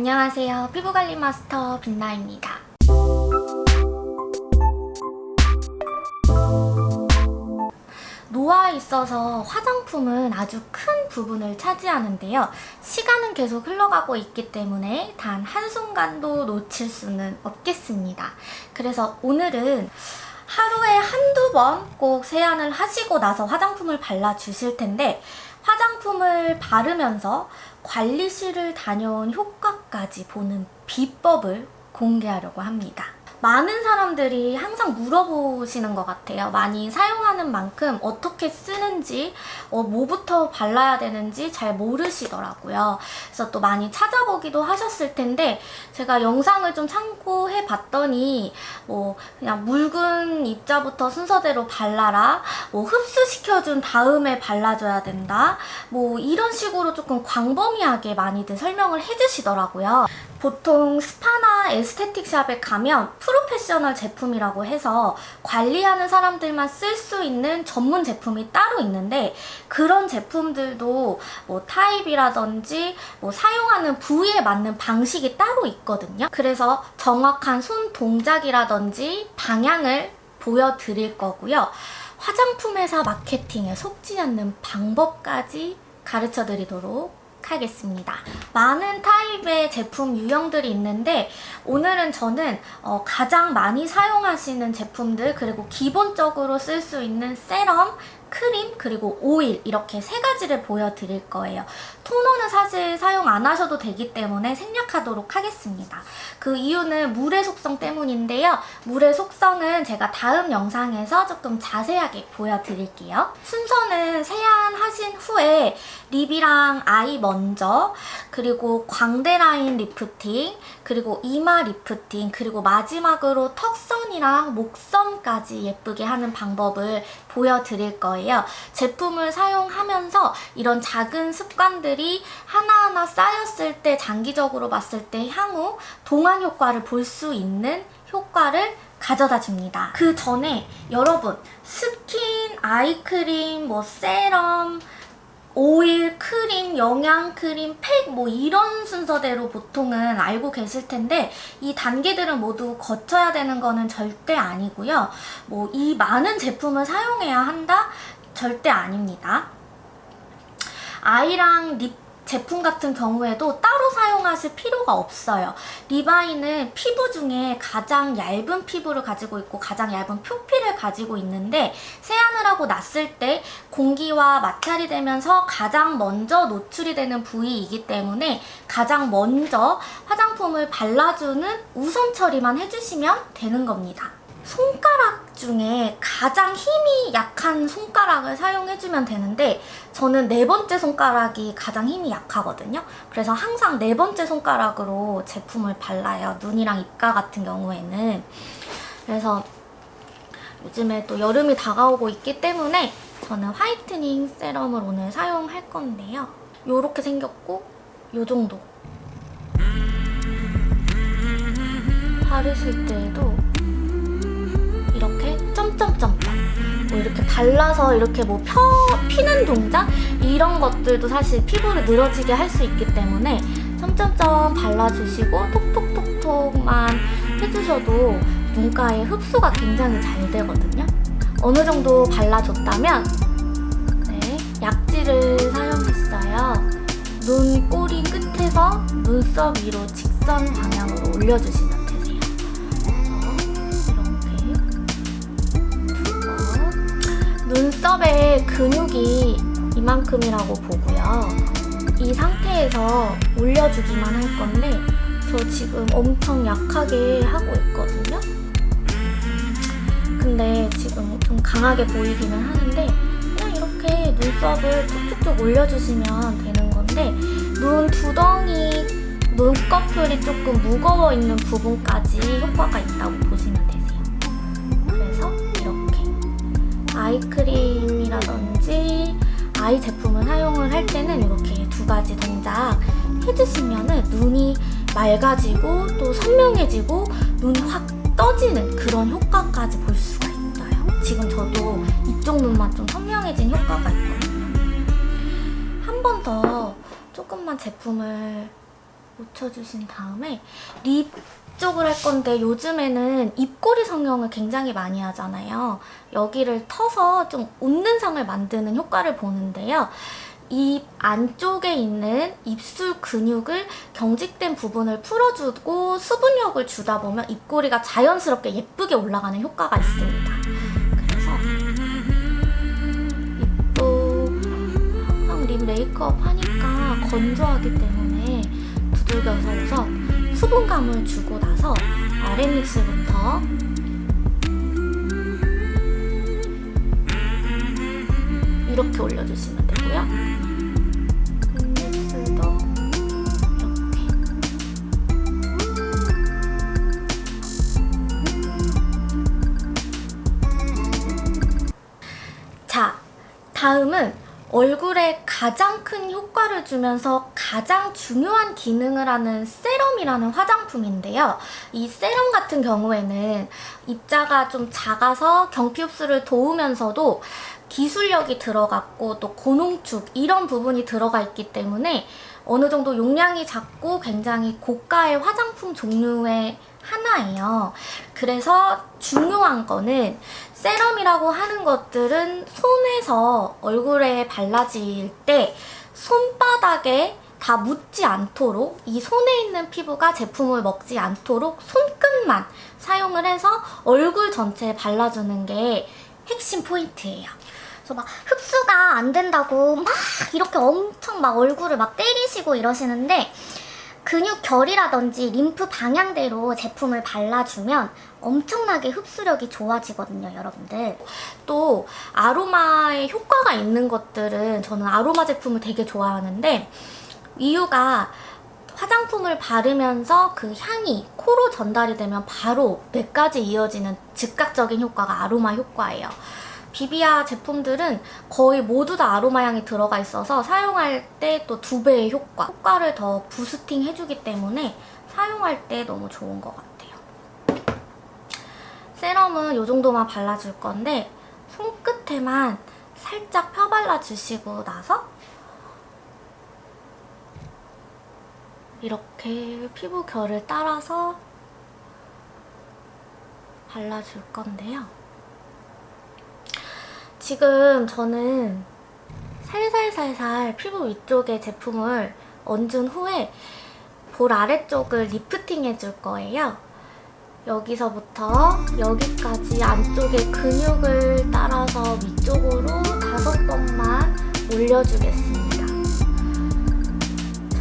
안녕하세요. 피부관리 마스터 빛나입니다. 노화에 있어서 화장품은 아주 큰 부분을 차지하는데요. 시간은 계속 흘러가고 있기 때문에 단 한순간도 놓칠 수는 없겠습니다. 그래서 오늘은 하루에 한두 번 꼭 세안을 하시고 나서 화장품을 발라주실 텐데 화장품을 바르면서 관리실을 다녀온 효과까지 보는 비법을 공개하려고 합니다. 많은 사람들이 항상 물어보시는 것 같아요. 많이 사용하는 만큼 어떻게 쓰는지, 어, 뭐부터 발라야 되는지 잘 모르시더라고요. 그래서 또 많이 찾아보기도 하셨을 텐데, 제가 영상을 좀 참고해 봤더니, 뭐, 그냥 묽은 입자부터 순서대로 발라라, 뭐, 흡수시켜준 다음에 발라줘야 된다, 뭐, 이런 식으로 조금 광범위하게 많이들 설명을 해주시더라고요. 보통 스파나 에스테틱 샵에 가면 프로페셔널 제품이라고 해서 관리하는 사람들만 쓸 수 있는 전문 제품이 따로 있는데 그런 제품들도 뭐 타입이라든지 뭐 사용하는 부위에 맞는 방식이 따로 있거든요. 그래서 정확한 손 동작이라든지 방향을 보여드릴 거고요. 화장품 회사 마케팅에 속지 않는 방법까지 가르쳐 드리도록 하겠습니다. 많은 타입의 제품 유형들이 있는데 오늘은 저는 어, 가장 많이 사용하시는 제품들 그리고 기본적으로 쓸 수 있는 세럼, 크림 그리고 오일 이렇게 세 가지를 보여드릴 거예요. 토너는 사실 사용 안 하셔도 되기 때문에 생략하도록 하겠습니다. 그 이유는 물의 속성 때문인데요. 물의 속성은 제가 다음 영상에서 조금 자세하게 보여드릴게요. 순서는 세안하신 후에 립이랑 아이 먼저 그리고 광대 라인 리프팅 그리고 이마 리프팅 그리고 마지막으로 턱선 이랑 목선까지 예쁘게 하는 방법을 보여드릴 거예요. 제품을 사용하면서 이런 작은 습관들이 하나하나 쌓였을 때 장기적으로 봤을 때 향후 동안 효과를 볼 수 있는 효과를 가져다 줍니다. 그 전에 여러분 스킨, 아이크림, 뭐 세럼, 오일, 크림, 영양 크림, 팩 뭐 이런 순서대로 보통은 알고 계실 텐데 이 단계들은 모두 거쳐야 되는 거는 절대 아니고요. 뭐 이 많은 제품을 사용해야 한다? 절대 아닙니다. 아이랑 립 제품 같은 경우에도 따로 사용하실 필요가 없어요. 리바이는 피부 중에 가장 얇은 피부를 가지고 있고 가장 얇은 표피를 가지고 있는데 세안을 하고 났을 때 공기와 마찰이 되면서 가장 먼저 노출이 되는 부위이기 때문에 가장 먼저 화장품을 발라주는 우선 처리만 해주시면 되는 겁니다. 손가락 중에 가장 힘이 약 한 손가락을 사용해주면 되는데 저는 네 번째 손가락이 가장 힘이 약하거든요. 그래서 항상 네 번째 손가락으로 제품을 발라요. 눈이랑 입가 같은 경우에는. 그래서 요즘에 또 여름이 다가오고 있기 때문에 저는 화이트닝 세럼을 오늘 사용할 건데요. 요렇게 생겼고 요 정도. 바르실 때에도 이렇게 점점점점 뭐 이렇게 발라서 이렇게 뭐 펴, 피는 동작 이런 것들도 사실 피부를 늘어지게 할 수 있기 때문에 점점점 발라주시고 톡톡톡톡만 해주셔도 눈가에 흡수가 굉장히 잘 되거든요. 어느 정도 발라줬다면 네, 약지를 사용했어요. 눈 꼬리 끝에서 눈썹 위로 직선 방향으로 올려주시면 눈썹의 근육이 이만큼이라고 보고요. 이 상태에서 올려주기만 할 건데 저 지금 엄청 약하게 하고 있거든요. 근데 지금 좀 강하게 보이기는 하는데 그냥 이렇게 눈썹을 쭉쭉쭉 올려주시면 되는 건데 눈 두덩이, 눈꺼풀이 조금 무거워 있는 부분까지 효과가 있다고 보시면 되세요. 아이크림이라든지 아이 제품을 사용을 할 때는 이렇게 두 가지 동작 해주시면 눈이 맑아지고 또 선명해지고 눈이 확 떠지는 그런 효과까지 볼 수가 있어요. 지금 저도 이쪽 눈만 좀 선명해진 효과가 있거든요. 한 번 더 조금만 제품을 묻혀주신 다음에 립 쪽을 할 건데 요즘에는 입꼬리 성형을 굉장히 많이 하잖아요. 여기를 터서 좀 웃는 상을 만드는 효과를 보는데요. 입 안쪽에 있는 입술 근육을 경직된 부분을 풀어주고 수분력을 주다 보면 입꼬리가 자연스럽게 예쁘게 올라가는 효과가 있습니다. 그래서 입도 항상 립 메이크업 하니까 건조하기 때문에 두들겨서 우선 수분감을 주고 나서 아랫입술부터 이렇게 올려주시면 되고요. 윗입술도 이렇게 자, 다음은 얼굴에 가장 큰 효과를 주면서 가장 중요한 기능을 하는 세럼이라는 화장품인데요. 이 세럼 같은 경우에는 입자가 좀 작아서 경피 흡수를 도우면서도 기술력이 들어갔고 또 고농축 이런 부분이 들어가 있기 때문에 어느 정도 용량이 작고 굉장히 고가의 화장품 종류의 하나예요. 그래서 중요한 거는 세럼이라고 하는 것들은 손에서 얼굴에 발라질 때 손바닥에 다 묻지 않도록 이 손에 있는 피부가 제품을 먹지 않도록 손끝만 사용을 해서 얼굴 전체에 발라주는 게 핵심 포인트예요. 그래서 막 흡수가 안 된다고 막 이렇게 엄청 막 얼굴을 막 때리시고 이러시는데 근육 결이라든지 림프 방향대로 제품을 발라주면 엄청나게 흡수력이 좋아지거든요, 여러분들. 또 아로마의 효과가 있는 것들은 저는 아로마 제품을 되게 좋아하는데 이유가 화장품을 바르면서 그 향이 코로 전달이 되면 바로 뇌까지 이어지는 즉각적인 효과가 아로마 효과예요. 비비아 제품들은 거의 모두 다 아로마 향이 들어가 있어서 사용할 때 또 두 배의 효과, 효과를 더 부스팅 해주기 때문에 사용할 때 너무 좋은 것 같아요. 세럼은 이 정도만 발라줄 건데 손끝에만 살짝 펴발라주시고 나서 이렇게 피부 결을 따라서 발라줄 건데요. 지금 저는 살살살살 피부 위쪽에 제품을 얹은 후에 볼 아래쪽을 리프팅 해줄 거예요. 여기서부터 여기까지 안쪽에 근육을 따라서 위쪽으로 다섯 번만 올려주겠습니다.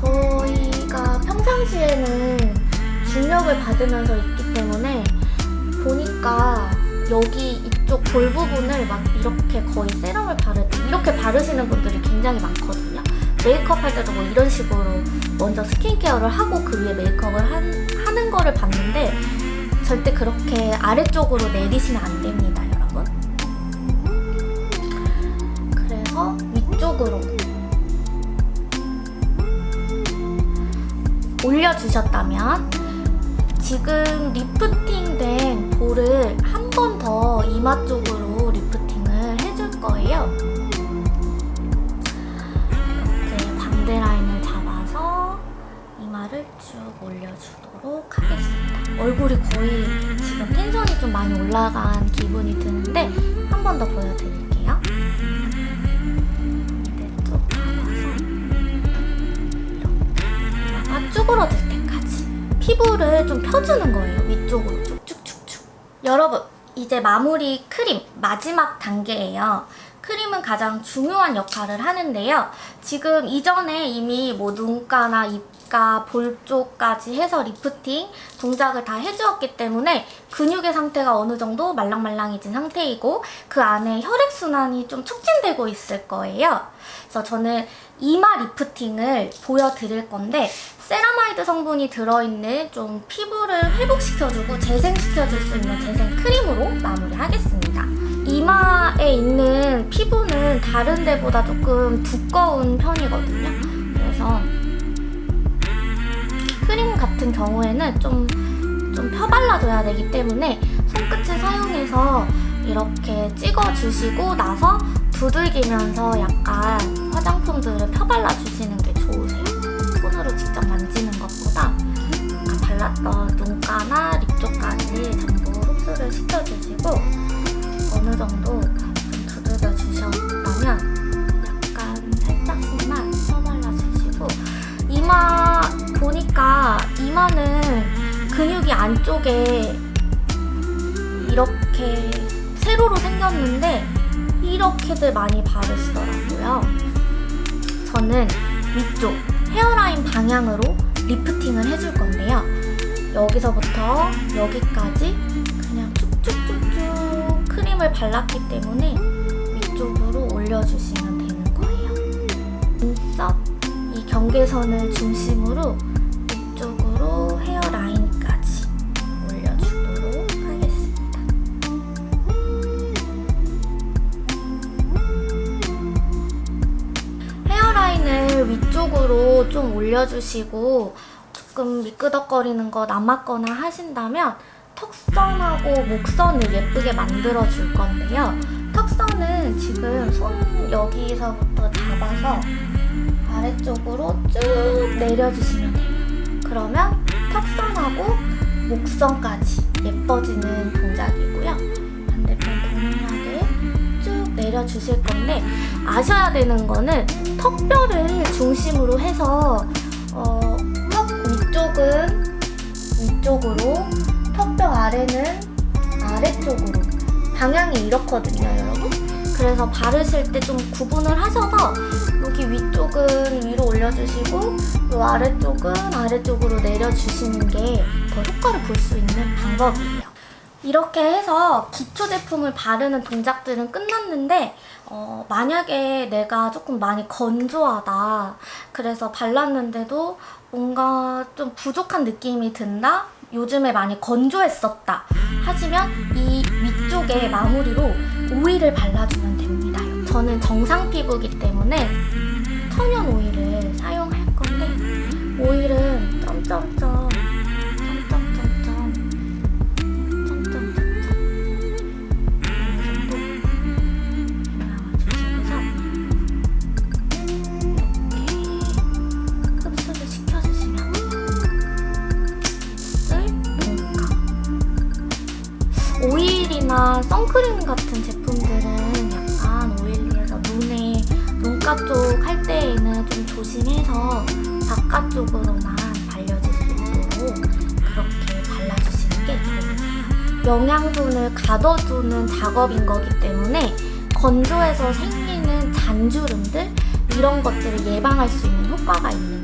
저희가 평상시에는 중력을 받으면서 있기 때문에 보니까 여기 이쪽 볼 부분을 막 이렇게 거의 세럼을 바르 이렇게 바르시는 분들이 굉장히 많거든요. 메이크업 할 때도 뭐 이런 식으로 먼저 스킨케어를 하고 그 위에 메이크업을 한, 하는 거를 봤는데 절대 그렇게 아래쪽으로 내리시면 안 됩니다, 여러분. 그래서 위쪽으로 올려주셨다면 지금 리프팅된 볼을 한 번 더 이마 쪽으로 리프팅을 해줄 거예요. 이렇게 반대 라인을 잡아서 이마를 쭉 올려주도록 하겠습니다. 얼굴이 거의 지금 텐션이 좀 많이 올라간 기분이 드는데 한 번 더 보여드릴게요. 반대쪽 잡아서 이렇게 이마가 쭈그러들 때까지 피부를 좀 펴주는 거예요. 위쪽으로 쭉쭉쭉쭉. 여러분, 이제 마무리 크림 마지막 단계예요. 크림은 가장 중요한 역할을 하는데요. 지금 이전에 이미 뭐 눈가나 입 가, 볼 쪽까지 해서 리프팅 동작을 다 해주었기 때문에 근육의 상태가 어느 정도 말랑말랑해진 상태이고 그 안에 혈액순환이 좀 촉진되고 있을 거예요. 그래서 저는 이마 리프팅을 보여드릴 건데 세라마이드 성분이 들어있는 좀 피부를 회복시켜주고 재생시켜줄 수 있는 재생 크림으로 마무리하겠습니다. 이마에 있는 피부는 다른 데보다 조금 두꺼운 편이거든요. 그래서 같은 경우에는 좀, 좀 펴발라줘야 되기 때문에 손끝을 사용해서 이렇게 찍어주시고 나서 두들기면서 약간 화장품들을 펴발라주시는 게 좋으세요. 손으로 직접 만지는 것보다 아까 발랐던 눈가나 입 쪽까지 전부 흡수를 시켜주시고 어느 정도 좀 두들겨 주셨다면 약간 살짝씩만 펴발라주시고 이마 보니까 이마는 근육이 안쪽에 이렇게 세로로 생겼는데 이렇게들 많이 바르시더라고요. 저는 위쪽 헤어라인 방향으로 리프팅을 해줄 건데요. 여기서부터 여기까지 그냥 쭉쭉쭉쭉 크림을 발랐기 때문에 위쪽으로 올려주시면 되는 거예요. 눈썹 이 경계선을 중심으로 위쪽으로 좀 올려주시고 조금 미끄덕거리는 거 남았거나 하신다면 턱선하고 목선을 예쁘게 만들어 줄 건데요. 턱선은 지금 손 여기서부터 잡아서 아래쪽으로 쭉 내려주시면 돼요. 그러면 턱선하고 목선까지 예뻐지는 동작이고요. 반대편 내려주실 건데 아셔야 되는 거는 턱뼈를 중심으로 해서 어, 턱 위쪽은 위쪽으로 턱뼈 아래는 아래쪽으로 방향이 이렇거든요 여러분. 그래서 바르실 때 좀 구분을 하셔서 여기 위쪽은 위로 올려주시고 이 아래쪽은 아래쪽으로 내려주시는 게 더 효과를 볼 수 있는 방법이에요 이렇게 해서 기초 제품을 바르는 동작들은 끝났는데 어, 만약에 내가 조금 많이 건조하다 그래서 발랐는데도 뭔가 좀 부족한 느낌이 든다 요즘에 많이 건조했었다 하시면 이 위쪽에 마무리로 오일을 발라주면 됩니다. 저는 정상 피부이기 때문에 천연 오일을 사용할 건데 오일은 점점점 선크림 같은 제품들은 약간 오일리해서 눈에 눈가 쪽 할 때에는 좀 조심해서 바깥쪽으로만 발려질 수 있도록 그렇게 발라주시는 게 좋으세요. 영양분을 가둬두는 작업인 거기 때문에 건조해서 생기는 잔주름들 이런 것들을 예방할 수 있는 효과가 있는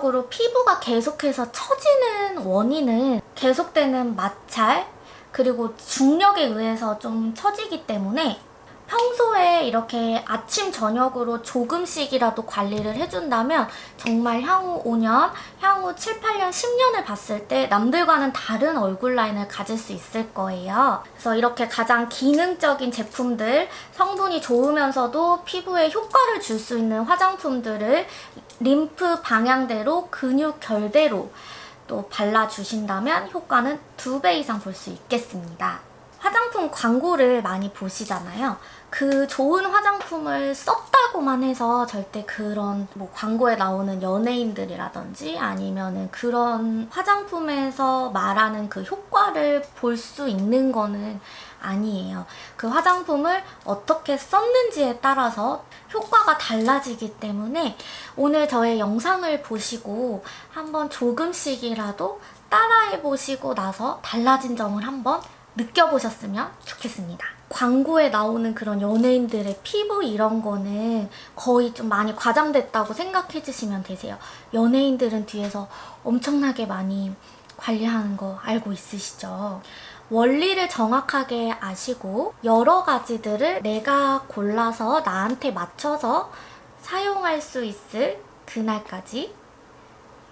기본적으로 피부가 계속해서 처지는 원인은 계속되는 마찰 그리고 중력에 의해서 좀 처지기 때문에 평소에 이렇게 아침 저녁으로 조금씩이라도 관리를 해준다면 정말 향후 5년, 향후 7, 8년, 10년을 봤을 때 남들과는 다른 얼굴 라인을 가질 수 있을 거예요. 그래서 이렇게 가장 기능적인 제품들, 성분이 좋으면서도 피부에 효과를 줄 수 있는 화장품들을 림프 방향대로 근육 결대로 또 발라주신다면 효과는 두 배 이상 볼 수 있겠습니다. 화장품 광고를 많이 보시잖아요. 그 좋은 화장품을 썼다고만 해서 절대 그런 뭐 광고에 나오는 연예인들이라든지 아니면은 그런 화장품에서 말하는 그 효과를 볼 수 있는 거는 아니에요. 그 화장품을 어떻게 썼는지에 따라서 효과가 달라지기 때문에 오늘 저의 영상을 보시고 한번 조금씩이라도 따라해 보시고 나서 달라진 점을 한번 느껴보셨으면 좋겠습니다. 광고에 나오는 그런 연예인들의 피부 이런 거는 거의 좀 많이 과장됐다고 생각해 주시면 되세요. 연예인들은 뒤에서 엄청나게 많이 관리하는 거 알고 있으시죠? 원리를 정확하게 아시고 여러 가지들을 내가 골라서 나한테 맞춰서 사용할 수 있을 그날까지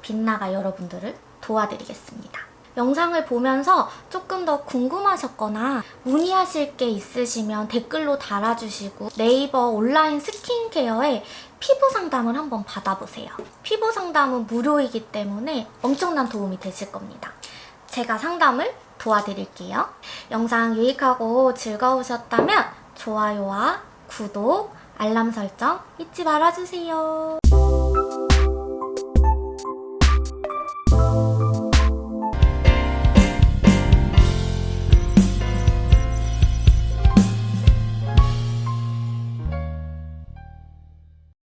빛나가 여러분들을 도와드리겠습니다. 영상을 보면서 조금 더 궁금하셨거나 문의하실 게 있으시면 댓글로 달아주시고 네이버 온라인 스킨케어에 피부 상담을 한번 받아보세요. 피부 상담은 무료이기 때문에 엄청난 도움이 되실 겁니다. 제가 상담을 도와드릴게요. 영상 유익하고 즐거우셨다면 좋아요와 구독, 알람 설정 잊지 말아주세요.